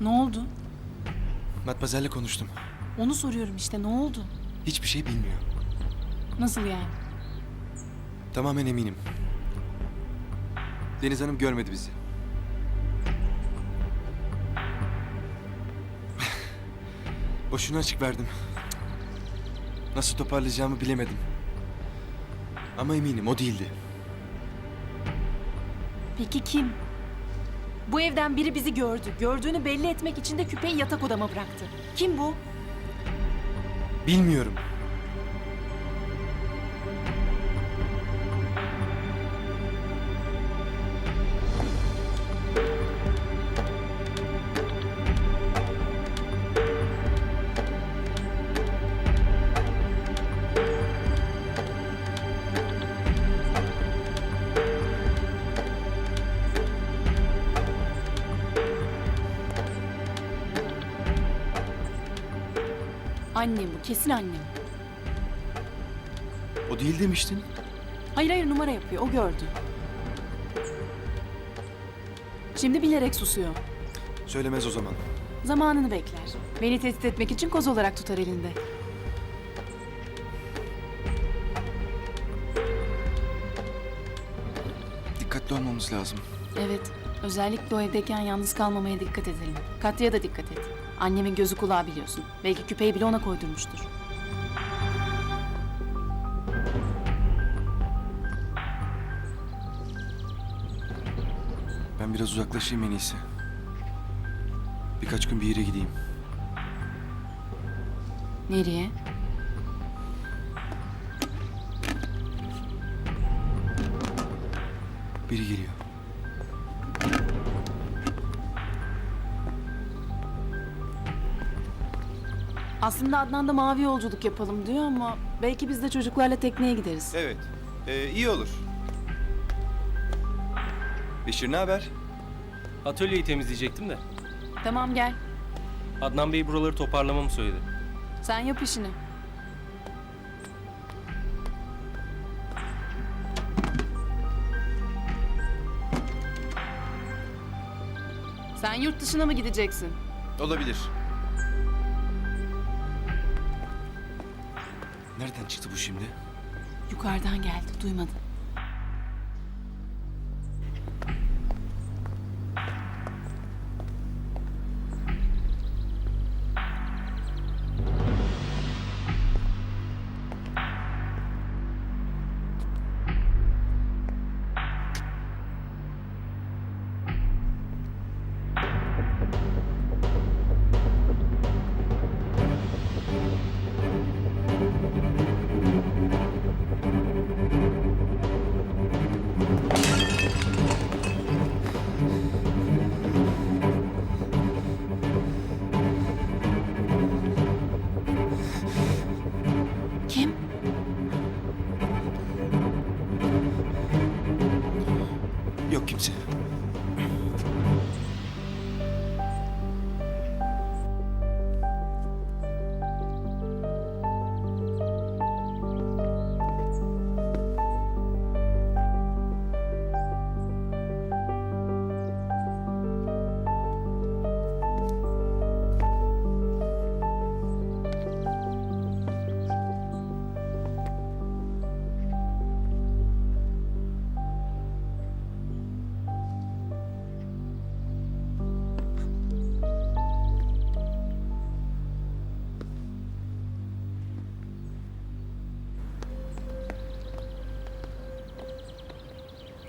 Ne oldu? Matmazel'le konuştum. Onu soruyorum işte ne oldu? Hiçbir şey bilmiyor. Nasıl yani? Tamamen eminim. Deniz Hanım görmedi bizi. Boşuna açık verdim. Nasıl toparlayacağımı bilemedim. Ama eminim o değildi. Peki kim? Bu evden biri bizi gördü. Gördüğünü belli etmek için de küpeyi yatak odama bıraktı. Kim bu? Bilmiyorum. Annem bu. Kesin annem. O değil demiştin. Hayır hayır numara yapıyor. O gördü. Şimdi bilerek susuyor. Söylemez o zaman. Zamanını bekler. Beni tehdit etmek için koz olarak tutar elinde. Dikkatli olmamız lazım. Evet. Özellikle o evdeyken yalnız kalmamaya dikkat edelim. Katya da dikkat. Annemin gözü kulağı biliyorsun. Belki küpeyi bile ona koydurmuştur. Ben biraz uzaklaşayım en iyisi. Birkaç gün bir yere gideyim. Nereye? Biri geliyor. Aslında Adnan da mavi yolculuk yapalım diyor ama belki biz de çocuklarla tekneye gideriz. Evet. Ee, iyi olur. Beşir ne haber? Atölyeyi temizleyecektim de. Tamam gel. Adnan Bey buraları toparlamamı söyledi. Sen yap işini. Sen yurt dışına mı gideceksin? Olabilir. Çıktı bu şimdi? Yukarıdan geldi, duymadı.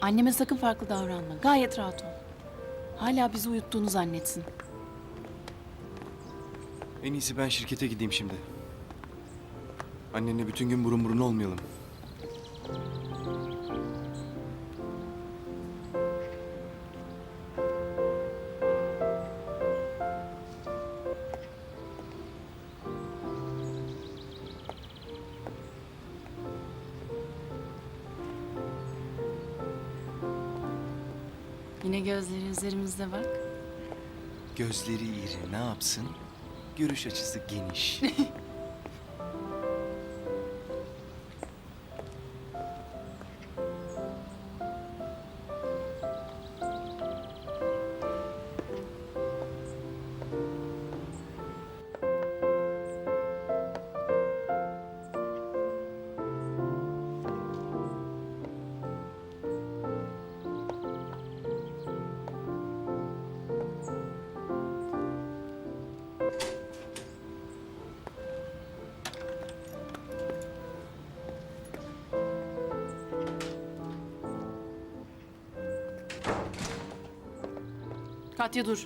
Anneme sakın farklı davranma. Gayet rahat ol. Hala bizi uyuttuğunu zannetsin. En iyisi ben şirkete gideyim şimdi. Annenle bütün gün burun burun olmayalım. Yine gözleri üzerimizde bak. Gözleri iri ne yapsın? Görüş açısı geniş. Katya dur.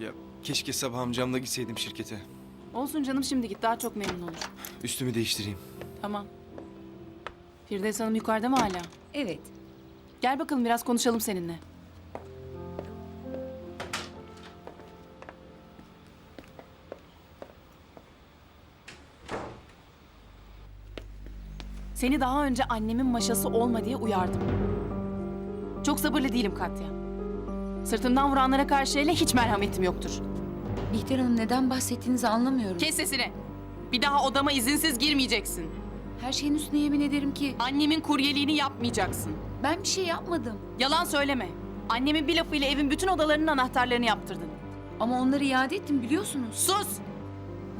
Ya keşke sabah amcamla gitseydim şirkete. Olsun canım şimdi git daha çok memnun olur. Üstümü değiştireyim. Tamam. Firdevs Hanım yukarıda mı hala? Evet. Gel bakalım biraz konuşalım seninle. Seni daha önce annemin maşası olma diye uyardım. Çok sabırlı değilim Katya. Sırtımdan vuranlara karşı hele hiç merhametim yoktur. Bihter Hanım neden bahsettiğinizi anlamıyorum. Kes sesini. Bir daha odama izinsiz girmeyeceksin. Her şeyin üstüne yemin ederim ki Annemin kuryeliğini yapmayacaksın. ben bir şey yapmadım. Yalan söyleme. Annemin bir lafıyla evin bütün odalarının anahtarlarını yaptırdın. Ama onları iade ettim biliyorsunuz. Sus!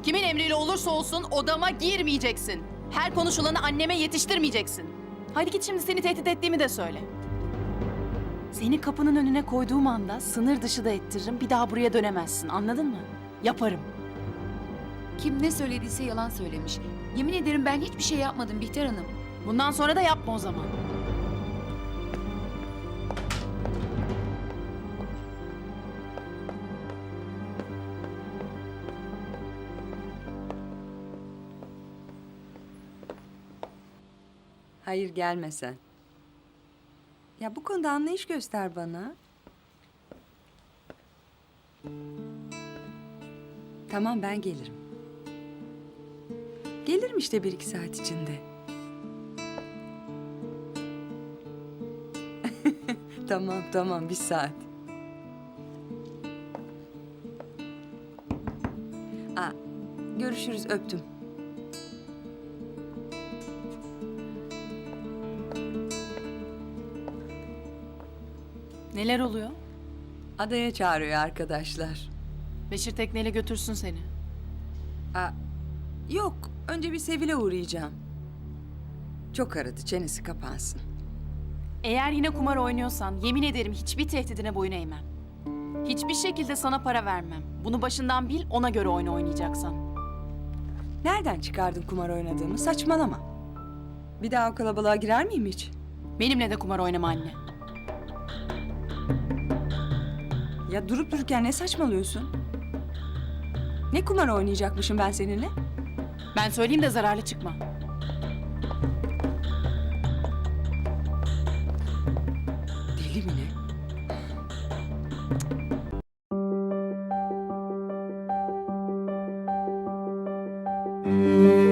Kimin emriyle olursa olsun odama girmeyeceksin. Her konuşulanı anneme yetiştirmeyeceksin. Hadi git şimdi seni tehdit ettiğimi de söyle. Seni kapının önüne koyduğum anda sınır dışı da ettiririm. Bir daha buraya dönemezsin. Anladın mı? Yaparım. Kim ne söylediyse yalan söylemiş. Yemin ederim ben hiçbir şey yapmadım Bihter Hanım. Bundan sonra da yapma o zaman. Hayır gelme sen. Ya bu konuda anlayış göster bana. Tamam ben gelirim. Gelirim işte bir iki saat içinde. tamam tamam bir saat. Aa, görüşürüz öptüm. Neler oluyor? Adaya çağırıyor arkadaşlar. Beşir tekneyle götürsün seni. Aa, yok, önce bir Sevil'e uğrayacağım. Çok aradı, çenesi kapansın. Eğer yine kumar oynuyorsan yemin ederim hiçbir tehdidine boyun eğmem. Hiçbir şekilde sana para vermem. Bunu başından bil ona göre oyun oynayacaksan. Nereden çıkardın kumar oynadığımı? Saçmalama. Bir daha o kalabalığa girer miyim hiç? Benimle de kumar oynama anne. Ya durup dururken ne saçmalıyorsun? Ne kumar oynayacakmışım ben seninle? Ben söyleyeyim de zararlı çıkma. Deli mi ne? Thank